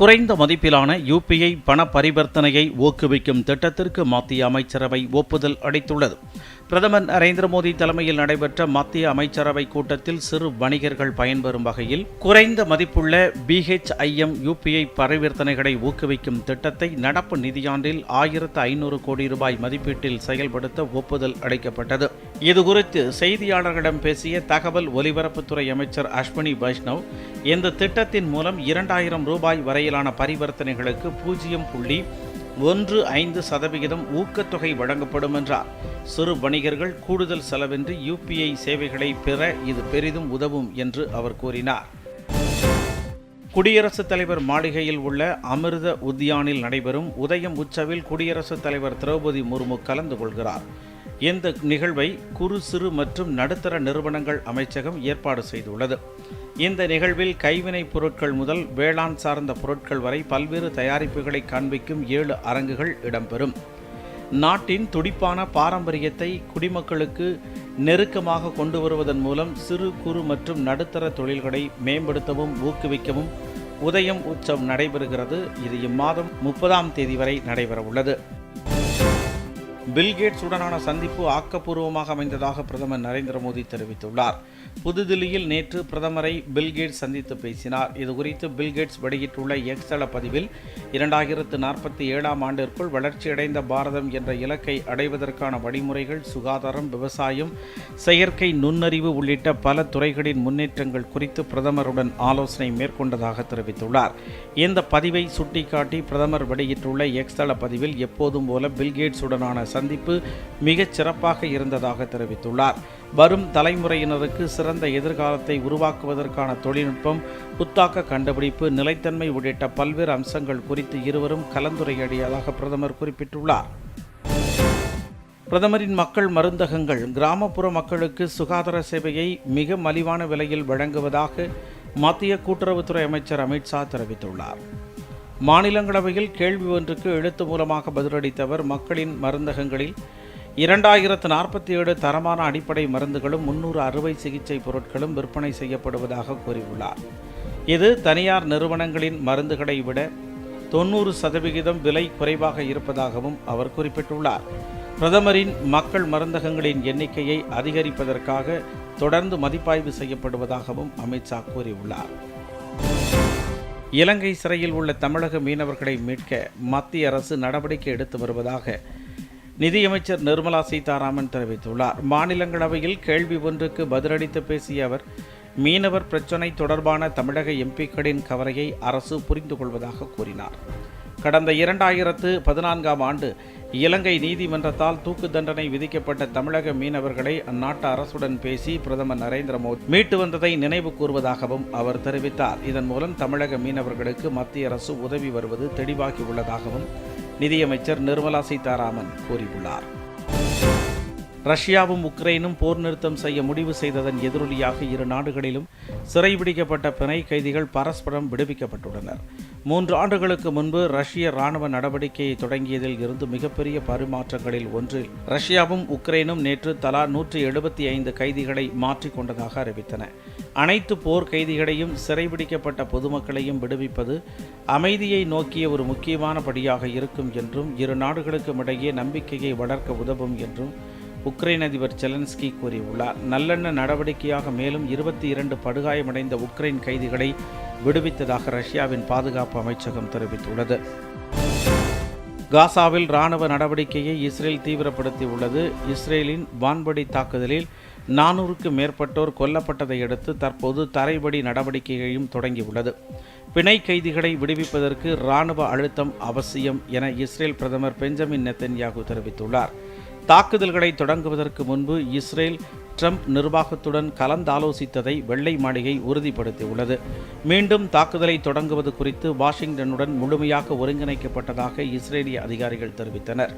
குறைந்த மதிப்பிலான யூபிஐ பண பரிவர்த்தனையை ஊக்குவிக்கும் திட்டத்திற்கு மத்திய அமைச்சரவை ஒப்புதல் அளித்துள்ளது. பிரதமர் நரேந்திர மோடி தலைமையில் நடைபெற்ற மத்திய அமைச்சரவை கூட்டத்தில் சிறு வணிகர்கள் பயன்பெறும் வகையில் குறைந்த மதிப்புள்ள பிஹெச்ஐஎம் யூபிஐ பரிவர்த்தனைகளை ஊக்குவிக்கும் திட்டத்தை நடப்பு நிதியாண்டில் ஆயிரத்து ஐநூறு கோடி ரூபாய் மதிப்பீட்டில் செயல்படுத்த ஒப்புதல் அளிக்கப்பட்டது. இதுகுறித்து செய்தியாளர்களிடம் பேசிய தகவல் ஒலிபரப்புத்துறை அமைச்சர் அஸ்வினி வைஷ்ணவ் இந்த திட்டத்தின் மூலம் இரண்டாயிரம் ரூபாய் வரையிலான பரிவர்த்தனைகளுக்கு பூஜ்ஜியம் புள்ளி ஒன்று ஐந்து சதவிகிதம் ஊக்கத்தொகை வழங்கப்படும் என்றார். சிறு வணிகர்கள் கூடுதல் செலவின்றி யூபிஐ சேவைகளை பெற இது பெரிதும் உதவும் என்று அவர் கூறினார். குடியரசுத் தலைவர் மாளிகையில் உள்ள அமிர்த உத்தியானில் நடைபெறும் உதயம் உற்சவில் குடியரசுத் தலைவர் திரௌபதி முர்மு கலந்து கொள்கிறார். இந்த நிகழ்வை குறு சிறு மற்றும் நடுத்தர நிறுவனங்கள் அமைச்சகம் ஏற்பாடு செய்துள்ளது. இந்த நிகழ்வில் கைவினைப் பொருட்கள் முதல் வேளாண் சார்ந்த பொருட்கள் வரை பல்வேறு தயாரிப்புகளை காண்பிக்கும் ஏழு அரங்குகள் இடம்பெறும். நாட்டின் துடிப்பான பாரம்பரியத்தை குடிமக்களுக்கு நெருக்கமாக கொண்டு வருவதன் மூலம் சிறு குறு மற்றும் நடுத்தர தொழில்களை மேம்படுத்தவும் ஊக்குவிக்கவும் உதயம் உற்சவம் நடைபெறுகிறது. இது இம்மாதம் முப்பதாம் தேதி வரை நடைபெறவுள்ளது. பில்கேட்ஸ் உடனான சந்திப்பு ஆக்கப்பூர்வமாக அமைந்ததாக பிரதமர் நரேந்திர மோடி தெரிவித்துள்ளார். புதுதில்லியில் நேற்று பிரதமரை பில்கேட்ஸ் சந்தித்து பேசினார். இதுகுறித்து பில்கேட்ஸ் வெளியிட்டுள்ள எக்ஸல பதிவில் இரண்டாயிரத்து நாற்பத்தி ஏழாம் ஆண்டிற்குள் வளர்ச்சியடைந்த பாரதம் என்ற இலக்கை அடைவதற்கான வழிமுறைகள் சுகாதாரம் விவசாயம் செயற்கை நுண்ணறிவு உள்ளிட்ட பல துறைகளின் முன்னேற்றங்கள் குறித்து பிரதமருடன் ஆலோசனை மேற்கொண்டதாக தெரிவித்துள்ளார். இந்த பதிவை சுட்டிக்காட்டி பிரதமர் வெளியிட்டுள்ள எக்ஸல பதிவில் எப்போதும் போல பில்கேட்ஸ் உடனான சந்திப்பு மிகச் சிறப்பாக இருந்ததாக தெரிவித்துள்ளார். வரும் தலைமுறையினருக்கு சிறந்த எதிர்காலத்தை உருவாக்குவதற்கான தொழில்நுட்பம் புத்தாக்க கண்டுபிடிப்பு நிலைத்தன்மை உள்ளிட்ட பல்வேறு அம்சங்கள் குறித்து இருவரும் கலந்துரையாடியதாக பிரதமர் குறிப்பிட்டுள்ளார். பிரதமரின் மக்கள் மருந்தகங்கள் கிராமப்புற மக்களுக்கு சுகாதார சேவையை மிக மலிவான விலையில் வழங்குவதாக மத்திய கூட்டுறவுத்துறை அமைச்சர் அமித்ஷா தெரிவித்துள்ளார். மாநிலங்களவையில் கேள்வி ஒன்றுக்கு எழுத்து மூலமாக பதிலளித்தவர் மக்களின் மருந்தகங்களில் இரண்டாயிரத்து நாற்பத்தி ஏழு தரமான அடிப்படை மருந்துகளும் முன்னூறு அறுவை சிகிச்சை பொருட்களும் விற்பனை செய்யப்படுவதாக கூறியுள்ளார். இது தனியார் நிறுவனங்களின் மருந்துகளை விட தொண்ணூறு சதவிகிதம் விலை குறைவாக இருப்பதாகவும் அவர் குறிப்பிட்டுள்ளார். பிரதமரின் மக்கள் மருந்தகங்களின் எண்ணிக்கையை அதிகரிப்பதற்காக தொடர்ந்து மதிப்பாய்வு செய்யப்படுவதாகவும் அமித்ஷா கூறியுள்ளார். இலங்கை சிறையில் உள்ள தமிழக மீனவர்களை மீட்க மத்திய அரசு நடவடிக்கை எடுத்து வருவதாக நிதியமைச்சர் நிர்மலா சீதாராமன் தெரிவித்துள்ளார். மாநிலங்களவையில் கேள்வி ஒன்றுக்கு பதிலளித்து பேசிய அவர் மீனவர் பிரச்சினை தொடர்பான தமிழக எம்பிக்களின் கவலையை அரசு புரிந்து கொள்வதாக கூறினார். கடந்த இரண்டாயிரத்து பதினான்காம் ஆண்டு இலங்கை நீதிமன்றத்தால் தூக்கு தண்டனை விதிக்கப்பட்ட தமிழக மீனவர்களை அந்நாட்டு அரசுடன் பேசி பிரதமர் நரேந்திர மோடி மீட்டு வந்ததை நினைவு கூறுவதாகவும் அவர் தெரிவித்தார். இதன் மூலம் தமிழக மீனவர்களுக்கு மத்திய அரசு உதவி வருவது தெளிவாகி உள்ளதாகவும் நிதியமைச்சர் நிர்மலா சீதாராமன் கூறியுள்ளார். ரஷ்யாவும் உக்ரைனும் போர் நிறுத்தம் செய்ய முடிவு செய்ததன் எதிரொலியாக இரு நாடுகளிலும் சிறைபிடிக்கப்பட்ட பிணை கைதிகள் பரஸ்பரம் விடுவிக்கப்பட்டுள்ளனர். மூன்று ஆண்டுகளுக்கு முன்பு ரஷ்ய ராணுவ நடவடிக்கையை தொடங்கியதில் இருந்து மிகப்பெரிய பரிமாற்றங்களில் ஒன்றில் ரஷ்யாவும் உக்ரைனும் நேற்று தலா நூற்றி எழுபத்தி ஐந்து கைதிகளை மாற்றிக்கொண்டதாக அறிவித்தன. அனைத்து போர் கைதிகளையும் சிறைபிடிக்கப்பட்ட பொதுமக்களையும் விடுவிப்பது அமைதியை நோக்கிய ஒரு முக்கியமான படியாக இருக்கும் என்றும் இரு நாடுகளுக்கும் இடையே நம்பிக்கையை வளர்க்க உதவும் என்றும் உக்ரைன் அதிபர் செலன்ஸ்கி கூறியுள்ளார். நல்லெண்ண நடவடிக்கையாக மேலும் இருபத்தி இரண்டு படுகாயமடைந்த உக்ரைன் கைதிகளை விடுவித்ததாக ரஷ்யாவின் பாதுகாப்பு அமைச்சகம் தெரிவித்துள்ளது. காசாவில் இராணுவ நடவடிக்கையை இஸ்ரேல் தீவிரப்படுத்தியுள்ளது. இஸ்ரேலின் வான்படி தாக்குதலில் நானூறுக்கும் மேற்பட்டோர் கொல்லப்பட்டதை அடுத்து தற்போது தரைவழி நடவடிக்கையையும் தொடங்கியுள்ளது. பிணை கைதிகளை விடுவிப்பதற்கு இராணுவ அழுத்தம் அவசியம் என இஸ்ரேல் பிரதமர் பெஞ்சமின் நெத்தன்யாகு தெரிவித்துள்ளார். தாக்குதல்களை தொடங்குவதற்கு முன்பு இஸ்ரேல் ட்ரம்ப் நிர்வாகத்துடன் கலந்தாலோசித்ததை வெள்ளை மாளிகை உறுதிப்படுத்தியுள்ளது. மீண்டும் தாக்குதலை தொடங்குவது குறித்து வாஷிங்டனுடன் முழுமையாக ஒருங்கிணைக்கப்பட்டதாக இஸ்ரேலிய அதிகாரிகள் தெரிவித்தனர்.